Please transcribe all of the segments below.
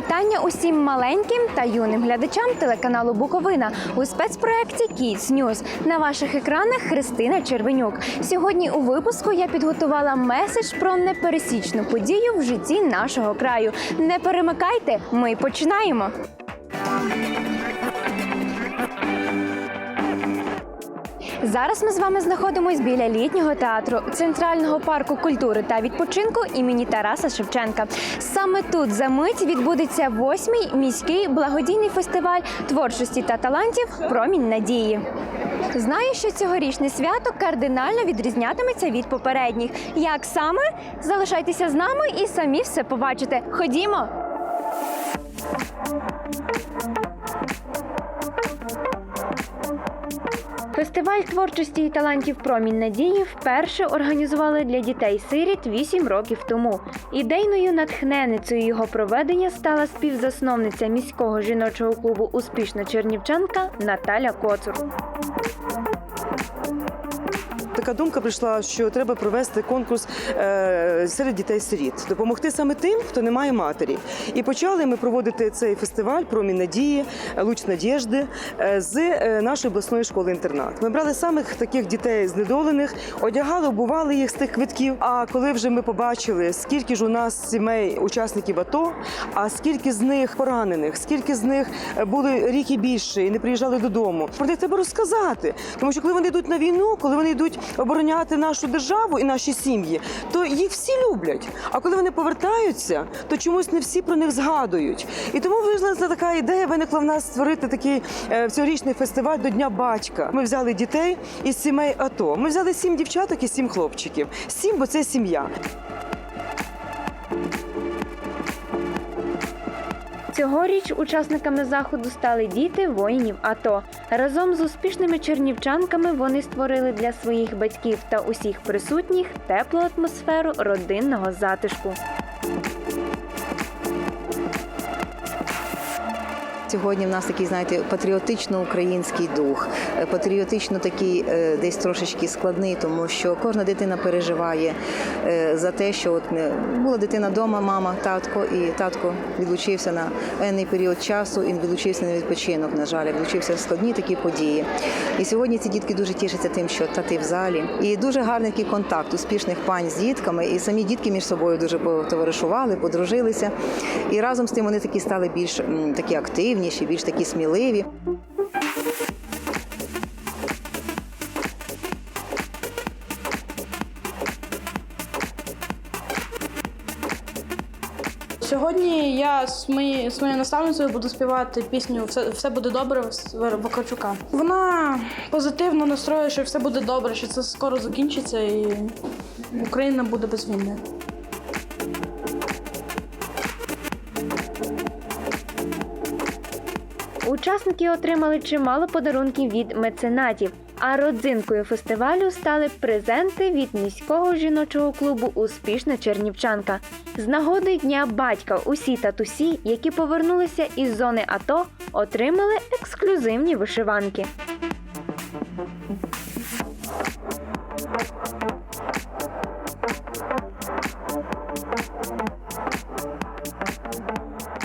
Вітання усім маленьким та юним глядачам телеканалу Буковина у спецпроекті Kids News. На ваших екранах Христина Червенюк. Сьогодні у випуску я підготувала меседж про непересічну подію в житті нашого краю. Не перемикайте, ми починаємо. Зараз ми з вами знаходимось біля літнього театру центрального парку культури та відпочинку імені Тараса Шевченка. Саме тут за мить відбудеться восьмий міський благодійний фестиваль творчості та талантів Промінь надії. Знаю, що цьогорічне свято кардинально відрізнятиметься від попередніх. Як саме залишайтеся з нами і самі все побачите. Ходімо. Фестиваль творчості і талантів Промінь надії вперше організували для дітей-сиріт 8 років тому. Ідейною натхненницею його проведення стала співзасновниця міського жіночого клубу Успішна чернівчанка Наталя Коцур. Така думка прийшла, що треба провести конкурс е, серед дітей-сиріт, допомогти саме тим, хто не має матері. І почали ми проводити цей фестиваль Промінь надії, луч надіжди е, з е, нашої обласної школи інтернат. Ми брали самих таких дітей знедолених, одягали, обували їх з тих квитків. А коли вже ми побачили, скільки ж у нас сімей учасників АТО, а скільки з них поранених, скільки з них були рік і більше і не приїжджали додому. Про них треба розказати, тому що коли вони йдуть на війну, коли вони йдуть обороняти нашу державу і наші сім'ї, то їх всі люблять. А коли вони повертаються, то чомусь не всі про них згадують. І тому виникла така ідея, виникла в нас створити такий е, цьогорічний фестиваль до Дня батька. Ми взяли дітей із сімей АТО. Ми взяли сім дівчаток і сім хлопчиків. Сім, бо це сім'я. Цьогоріч учасниками заходу стали діти воїнів АТО. Разом з успішними чернівчанками вони створили для своїх батьків та усіх присутніх теплу атмосферу родинного затишку. Сьогодні в нас такий, знаєте, патріотично-український дух, е, патріотично такий е, десь трошечки складний, тому що кожна дитина переживає е, за те, що от була дитина вдома, мама, татко, і татко відлучився на енний період часу і відлучився на відпочинок. На жаль, відлучився в складні такі події. І сьогодні ці дітки дуже тішаться тим, що тати в залі. І дуже гарний такий контакт успішних пань з дітками. І самі дітки між собою дуже потоваришували, подружилися. І разом з тим вони такі стали більш такі активніші, більш такі сміливі. Сьогодні я з, мої, з моєю наставницею буду співати пісню Все, все буде добре Вакарчука. Вона позитивно настроює, що все буде добре, що це скоро закінчиться і Україна буде без війни. Учасники отримали чимало подарунків від меценатів. А родзинкою фестивалю стали презенти від міського жіночого клубу Успішна Чернівчанка. З нагоди Дня батька усі татусі, які повернулися із зони АТО, отримали ексклюзивні вишиванки.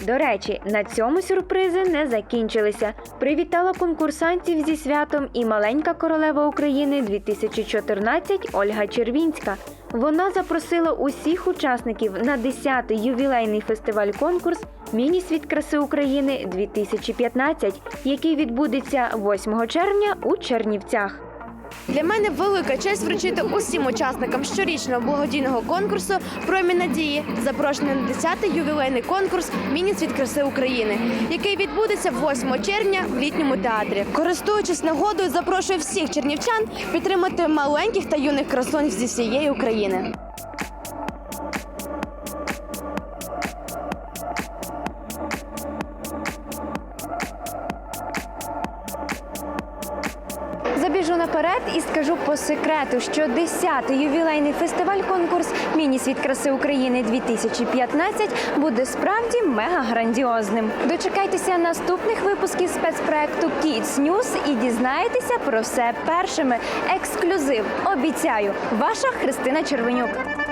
До речі, на цьому сюрпризи не закінчилися. Привітала конкурсантів зі святом і маленька королева України 2014 Ольга Червінська. Вона запросила усіх учасників на 10-й ювілейний фестиваль-конкурс Міні-світ краси України 2015, який відбудеться 8 червня у Чернівцях. Для мене велика честь вручити усім учасникам щорічного благодійного конкурсу «Промі надії, запрошений на 10-й ювілейний конкурс Міні-світ краси України, який відбудеться 8 червня в літньому театрі. Користуючись нагодою, запрошую всіх чернівчан підтримати маленьких та юних красунь зі всієї України. Скажу по секрету, що 10-й ювілейний фестиваль-конкурс Міні-світ краси України 2015 буде справді мега грандіозним. Дочекайтеся наступних випусків спецпроекту Kids News і дізнаєтеся про все першими. Ексклюзив. Обіцяю, ваша Христина Червенюк.